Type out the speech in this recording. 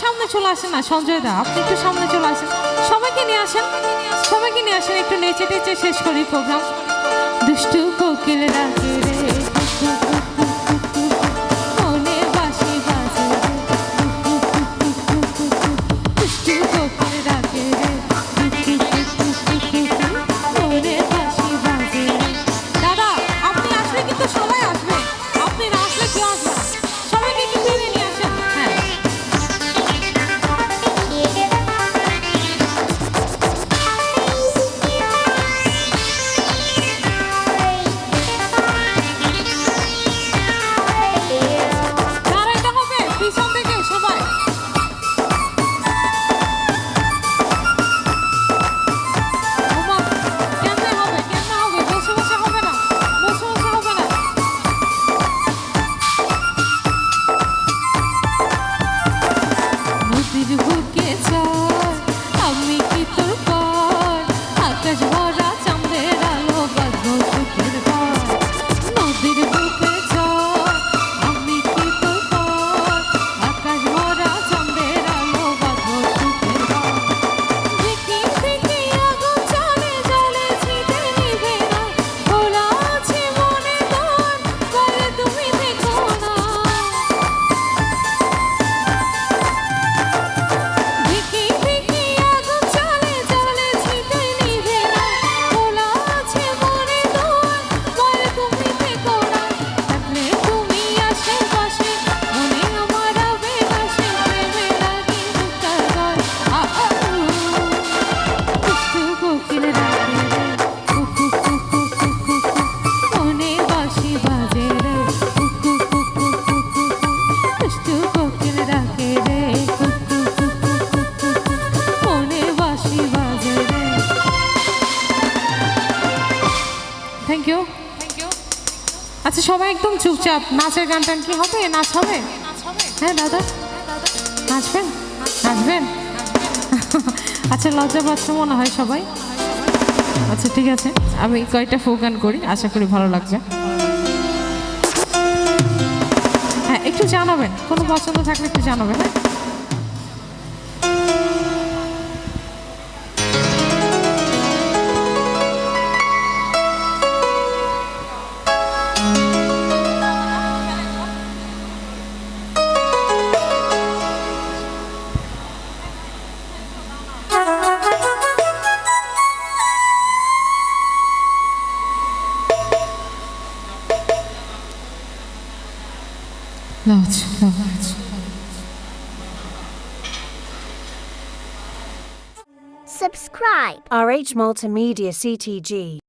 সামনে চলে আসেন না, সঞ্জয় দা, আপনি একটু সামনে চলে আসেন। সবাইকে নিয়ে আসেন, সবাইকে নিয়ে আসেন, একটু নেচে টেচে শেষ করি প্রোগ্রাম। দুষ্টু কোকিল ডাকে আচ্ছা সবাই একদম চুপচাপ। নাচের গান টান কি হবে? নাচ হবে? হ্যাঁ দাদা। নাচবেন? নাচবেন? আচ্ছা লজ্জা পাচ্ছ মনে হয় সবাই? আচ্ছা ঠিক আছে। আমি কয়েকটা ফোক গান করি, আশা করি ভালো লাগবে। হ্যাঁ একটু জানাবেন। কোনো পছন্দ থাকলে একটু জানাবেন হ্যাঁ? Lodź, lodź. Subscribe. RH Multimedia CTG.